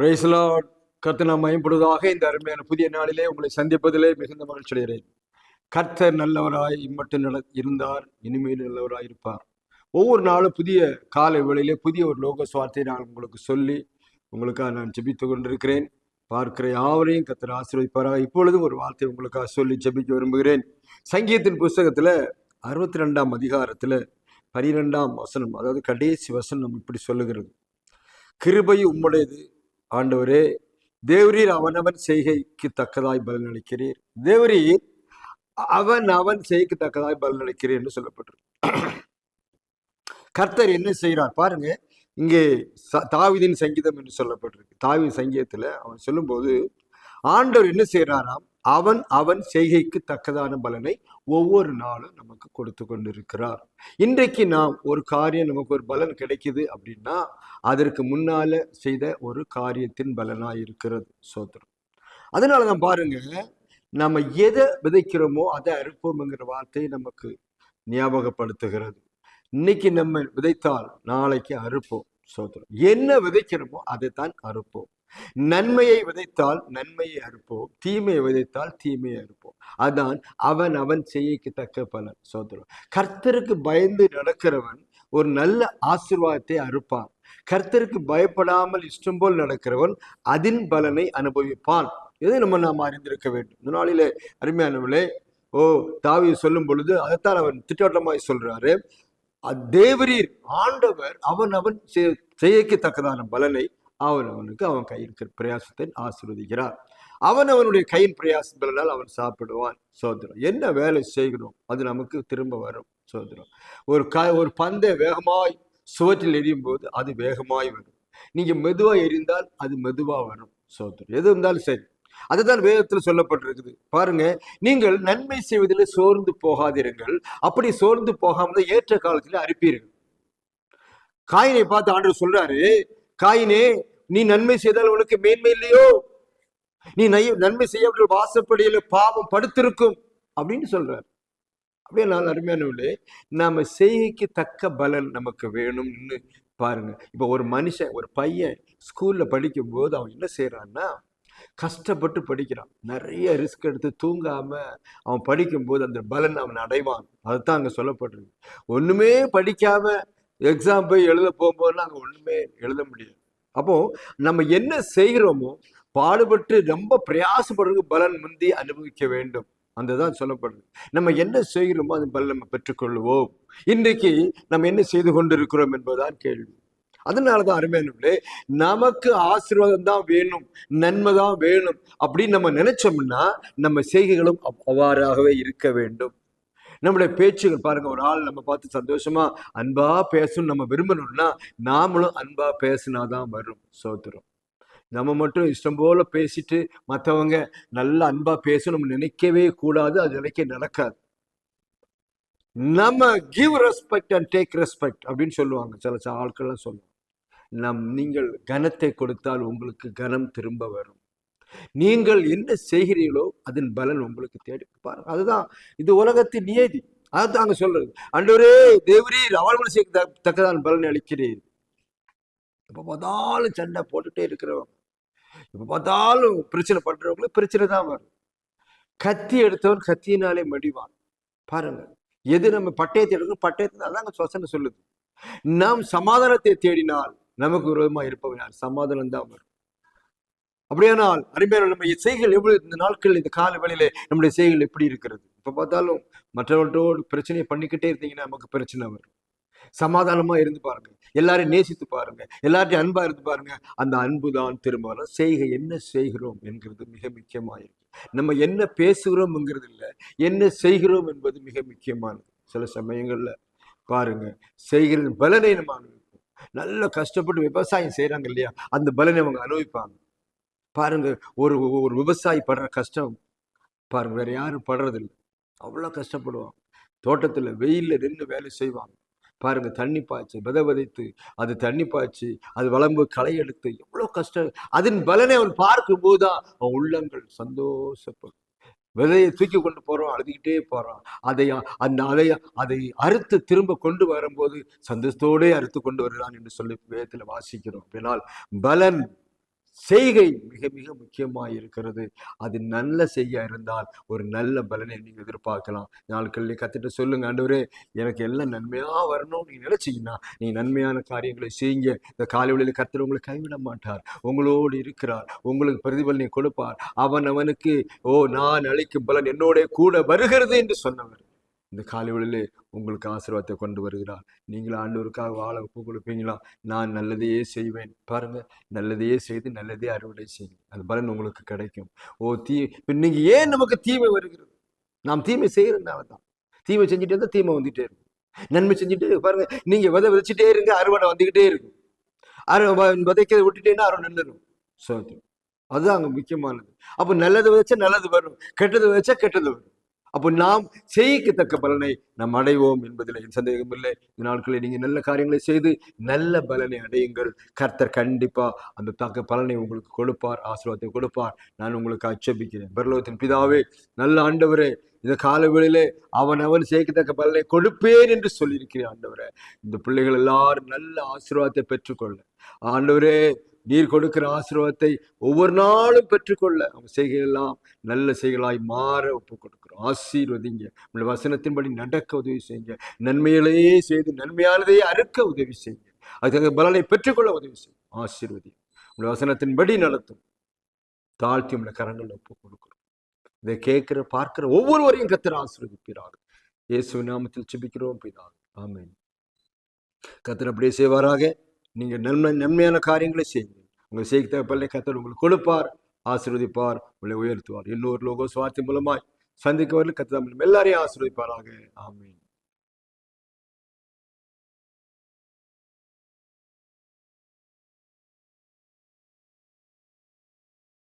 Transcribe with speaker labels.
Speaker 1: பிரைஸ்லாட் கர்த்தர் நாம் மயன்படுவதாக இந்த அருமையான புதிய நாளிலே உங்களை சந்திப்பதிலே மிகுந்த மகிழ்ச்சி அடைகிறேன். கர்த்தர் நல்லவராய் இம்மட்டும் நல இருந்தார் இனிமேல் நல்லவராய் இருப்பார். ஒவ்வொரு நாளும் புதிய காலை வேளையிலே புதிய ஒரு லோக சுவார்த்தையை நான் உங்களுக்கு சொல்லி உங்களுக்காக நான் ஜெபித்து கொண்டிருக்கிறேன். பார்க்கிற யாவரையும் கர்த்தர் ஆசீர்வதிப்பாராக. இப்பொழுது ஒரு வார்த்தை உங்களுக்காக சொல்லி ஜெபிக்க விரும்புகிறேன். சங்கீதத்தின் புஸ்தகத்தில் அறுபத்தி ரெண்டாம் அதிகாரத்தில் பனிரெண்டாம் வசனம் அதாவது கடைசி வசனம் இப்படி சொல்லுகிறது. கிருபை உம்முடையது ஆண்டவரே தேவரீர் அவனவன் செய்கைக்கு தக்கதாய் பலனளிக்கிறீர். தேவரீர் அவன் அவன் செய்கைக்கு தக்கதாய் பலனளிக்கிறீர் என்று சொல்லப்பட்டிருக்கு. கர்த்தர் என்ன செய்கிறார் பாருங்க இங்கே தாவிதின் சங்கீதம் என்று சொல்லப்பட்டிருக்கு. தாவின் சங்கீதத்துல அவன் சொல்லும்போது ஆண்டவர் என்ன செய்கிறாராம்? அவன் அவன் செய்கைக்கு தக்கதான பலனை ஒவ்வொரு நாளும் நமக்கு கொடுத்து கொண்டிருக்கிறார். இன்றைக்கு நாம் ஒரு காரியம் நமக்கு ஒரு பலன் கிடைக்குது அப்படின்னா அதற்கு முன்னால செய்த ஒரு காரியத்தின் பலனா இருக்கிறது சோத்திரம் அதனால தான் பாருங்க நம்ம எதை விதைக்கிறோமோ அதை அறுப்போம்ங்கிற வார்த்தை நமக்கு ஞாபகப்படுத்துகிறது. இன்னைக்கு நம்ம விதைத்தால் நாளைக்கு அறுப்போம் சோத்திரம் என்ன விதைக்கிறோமோ அதைத்தான் அறுப்போம். நன்மையை விதைத்தால் நன்மையை அறுப்போம். தீமையை விதைத்தால் தீமையை அறுப்போம். அதான் அவன் அவன் செய்யக்கு தக்க பலன். சோதரம் கர்த்தருக்கு பயந்து நடக்கிறவன் ஒரு நல்ல ஆசீர்வாதத்தை அறுப்பான். கர்த்தருக்கு பயப்படாமல் இஷ்டம் போல் நடக்கிறவன் அதின் பலனை அனுபவிப்பான். இதை நம்ம நாம் அறிந்திருக்க வேண்டும். இந்த நாளிலே அருமையானவர்களே ஓ தாவி சொல்லும் பொழுது அதைத்தான் அவன் திட்டவட்டமாய் சொல்றாரு. தேவரீர் ஆண்டவர் அவன் அவன் செய்யக்கு தக்கதான பலனை அவன் அவனுக்கு அவன் கையில் பிரயாசத்தை ஆசிர்வதிக்கிறார் அவன் அவனுடைய கையின் பிரயாசம் அவன் சாப்பிடுவான் சோதரம் என்ன வேலை செய்கிறோம்? அது நமக்கு திரும்ப வரும் சோதரம் ஒரு க ஒரு பந்தை வேகமாய் சுவற்றில் எரியும் போது அது வேகமாய் வரும். நீங்க மெதுவா எரிந்தால் அது மெதுவா வரும் சோதரம் எது இருந்தாலும் சரி. அதுதான் வேதத்தில் சொல்லப்பட்டிருக்குது. பாருங்க நீங்கள் நன்மை செய்வதில் சோர்ந்து போகாதிருங்கள். அப்படி சோர்ந்து போகாமல் ஏற்ற காலத்தில் அறுப்பீர்கள். காயினை பார்த்து ஆண்டு சொல்றாரு காயினே நீ நன்மை செய்தால் உனக்கு மேன்மை இல்லையோ? நீ நை- நன்மை செய்ய வாசப்படியில பாவம் படுத்திருக்கும் அப்படின்னு சொல்றாரு. அப்படியே நான் அருமையானவர்களே நாம செய்கைக்கு தக்க பலன் நமக்கு வேணும்னு பாருங்க. இப்போ ஒரு மனுஷன் ஒரு பையன் ஸ்கூல்ல படிக்கும் போது அவன் என்ன செய்யறான்னா கஷ்டப்பட்டு படிக்கிறான். நிறைய ரிஸ்க் எடுத்து தூங்காம அவன் படிக்கும்போது அந்த பலன் அவன் அடைவான். அதுதான் அங்க சொல்லப்பட்டிருக்கு. ஒண்ணுமே படிக்காம எக்ஸாம் போய் எழுத போகும்போதுலாம் அங்க ஒண்ணுமே எழுத முடியாது. அப்போ நம்ம என்ன செய்கிறோமோ பாடுபட்டு ரொம்ப பிரயாசப்படுறதுக்கு பலன் முந்தி அனுபவிக்க வேண்டும். அந்த தான் சொல்லப்படுது. நம்ம என்ன செய்கிறோமோ அது பலன் நம்ம பெற்றுக்கொள்வோம். இன்றைக்கு நம்ம என்ன செய்து கொண்டிருக்கிறோம் என்பதுதான் கேள்வி. அதனால தான் அருமையானே நமக்கு ஆசீர்வாதம் தான் வேணும் நன்மை தான் வேணும் அப்படின்னு நம்ம நினைச்சோம்னா நம்ம செய்கைகளும் அவ்- அவ்வாறாகவே இருக்க வேண்டும். நம்முடைய பேச்சுகள் பாருங்க ஒரு ஆள் நம்ம பார்த்து சந்தோஷமா அன்பா பேசணும் நம்ம விரும்பணும்னா நாமளும் அன்பா பேசினாதான் வரும் சோத்துரும். நம்ம மட்டும் இஷ்டம் போல பேசிட்டு மற்றவங்க நல்லா அன்பா பேசணும் நினைக்கவே கூடாது அது நினைக்க நடக்காது. நம்ம give respect and take respect அப்படின்னு சொல்லுவாங்க சில சில ஆட்கள்லாம் சொல்லுவாங்க. நம் நீங்கள் கனத்தை கொடுத்தால் உங்களுக்கு கனம் திரும்ப வரும். நீங்கள் என்ன செய்கிறீர்களோ அதன் பலன் உங்களுக்கு தேடி பாருங்க அதுதான் இது உலகத்தின் நியதி. அதுதான் அங்க சொல்றது. அன்றவரே தேவரீர் அவர்கள் செய்ய தக்கதான் பலன் அளிக்கிறீர். எப்ப பார்த்தாலும் சண்டை போட்டுட்டே இருக்கிறவங்க. எப்ப பார்த்தாலும் பிரச்சனை பண்றவங்களுக்கு பிரச்சனை தான் வரும். கத்தி எடுத்தவன் கத்தியினாலே மடிவான். பாருங்க எது நம்ம பட்டயத்தை எடுக்கணும்? பட்டயத்தினால தான் வசனை சொல்லுது. நாம் சமாதானத்தை தேடினால் நமக்கு விரோதமா இருப்பவன் யார்? சமாதானம் தான் வரும். அப்படியானால் அருமையான நம்ம செய்கள் எவ்வளவு இந்த நாட்கள் இந்த கால வேளையிலே நம்முடைய செய்கள் எப்படி இருக்கிறது? இப்போ பார்த்தாலும் மற்றவர்களோடு பிரச்சனையை பண்ணிக்கிட்டே இருந்தீங்கன்னா நமக்கு பிரச்சனை வரும். சமாதானமா இருந்து பாருங்க. எல்லாரையும் நேசித்து பாருங்க. எல்லார்ட்டையும் அன்பா இருந்து பாருங்க. அந்த அன்பு தான் திரும்ப செய்கை என்ன செய்கிறோம் என்கிறது மிக முக்கியமாயிருக்கு நம்ம என்ன பேசுகிறோம்ங்கிறது இல்லை. என்ன செய்கிறோம் என்பது மிக முக்கியமானது. சில சமயங்கள்ல பாருங்க. செய்கிற பலனை நம்ம அனுபவிப்போம். நல்ல கஷ்டப்பட்டு விவசாயம் செய்யறாங்க இல்லையா? அந்த பலனை அவங்க அனுபவிப்பாங்க. பாருங்க ஒரு ஒரு விவசாயி படுற கஷ்டம். பாருங்க வேற யாரும் படுறதில்லை. அவ்வளோ கஷ்டப்படுவாங்க தோட்டத்தில் வெயில்ல நின்று வேலை செய்வாங்க பாருங்க தண்ணி பாய்ச்சி விதை விதைத்து அது தண்ணி பாய்ச்சி அது வளம்பு களை எடுத்து எவ்வளோ கஷ்டம். அதன் பலனை அவன் பார்க்கும்போது தான் அவன் உள்ளங்கள் சந்தோஷப்படும். விதையை தூக்கி கொண்டு போறோம் அழுதுகிட்டே போறான். அதை அந்த அதை அதை அறுத்து திரும்ப கொண்டு வரும்போது சந்தோஷத்தோடே அறுத்து கொண்டு வருகிறான் என்று சொல்லி வேதத்தில் வாசிக்கிறோம். அப்படினால் பலன் செய்கை மிக மிக முக்கியமாக இருக்கிறது. அது நல்ல செய்ய இருந்தால் ஒரு நல்ல பலனை நீங்கள் எதிர்பார்க்கலாம். நாட்களில் கற்றுட்டு சொல்லுங்க ஆண்டவரே எனக்கு எல்லாம் நன்மையாக வரணும்னு நீங்கள் நினைச்சீங்கன்னா நீ நன்மையான காரியங்களை செய்யுங்க. இந்த காலைவெளியில் கத்தர் உங்களை கைவிட மாட்டார். உங்களோடு இருக்கிறார். உங்களுக்கு பிரதிபலனை கொடுப்பார். அவன் அவனுக்கு ஓ நான் அளிக்கும் பலன் என்னோட கூட வருகிறது என்று சொன்னவர். இந்த காலைவெளியிலே உங்களுக்கு ஆசீர்வாதத்தை கொண்டு வருகிறார். நீங்கள் ஆண்டவருக்காக வாழ ஒப்பு கொடுப்பீங்களா? நான் நல்லதையே செய்வேன். பாருங்க நல்லதையே செய்து நல்லதே அறுவடை செய்யுங்க அது பலன் உங்களுக்கு கிடைக்கும். ஓ தீ இப்போ நீங்கள் ஏன் நமக்கு தீமை வருகிறது? நாம் தீமை செய்யறதுனால தான். தீமை செஞ்சுட்டே இருந்தால் தீமை வந்துட்டே இருக்கும். நன்மை செஞ்சுட்டே பாருங்க நீங்க விதை விதைச்சிட்டே இருங்க அறுவடை வந்துகிட்டே இருக்கும். அரு விதைக்க விதைக்கிறத விட்டுட்டேன்னா அறுவடை நின்றுடும். சோத்தியம் அதுதான் அங்கே முக்கியமானது. அப்போ நல்லது விதைச்சா நல்லது வரும். கெட்டது விதைச்சா கெட்டது வரும். அப்போ நாம் செய்யத்தக்க பலனை நாம் அடைவோம் என்பதில் என் சந்தேகம் இல்லை. இந்த நாட்களில் நீங்கள் நல்ல காரியங்களை செய்து நல்ல பலனை அடையுங்கள். கர்த்தர் கண்டிப்பாக அந்த தக்க பலனை உங்களுக்கு கொடுப்பார் ஆசீர்வாதத்தை கொடுப்பார். நான் உங்களுக்கு அச்சபிக்கிறேன் பரலோகத்தின் பிதாவே நல்ல ஆண்டவரே இந்த காலவெளியிலே அவன் அவன் சேர்க்கத்தக்க பலனை கொடுப்பேன் என்று சொல்லியிருக்கிறேன் ஆண்டவரே. இந்த பிள்ளைகள் எல்லாரும் நல்ல ஆசீர்வாதத்தை பெற்றுக்கொள்ள. ஆண்டவரே நீர் கொடுக்கிற ஆசீர்வாதத்தை ஒவ்வொரு நாளும் பெற்றுக்கொள்ள. அவங்க செய்கையெல்லாம் நல்ல செய்களாய் மாற ஒப்பு கொடுக்கிறோம் ஆசீர்வதிங்க. உங்களை வசனத்தின்படி நடக்க உதவி செய்யுங்க. நன்மைகளையே செய்து நன்மையானதையே அறுக்க உதவி செய்யுங்க. அதுக்காக பலனை பெற்றுக்கொள்ள உதவி செய்யும் ஆசீர்வதி உங்களை வசனத்தின்படி நடத்தும். தாழ்த்தி உங்களை கரங்களில் ஒப்பு கொடுக்கிறோம். இதை கேட்கிற பார்க்கிற ஒவ்வொருவரையும் கத்திர ஆசீர்வதிப்பீராக. இயேசு நாமத்தில் சிபிக்கிறோம் பிதா ஆமென். கத்தர் அப்படியே செய்வாராக. நீங்க நன்மை நன்மையான காரியங்களை செய்யுங்க. உங்கள் செய்த பல்லை கத்தர் உங்களுக்கு கொடுப்பார் ஆசீர்வதிப்பார் உங்களை உயர்த்துவார். இன்னொரு லோகோ சுவார்த்தி மூலமாய். சந்திக்கவர்கள் கத்தர் எல்லாரையும் ஆசீர்வதிப்பாராக. ஆமீன்.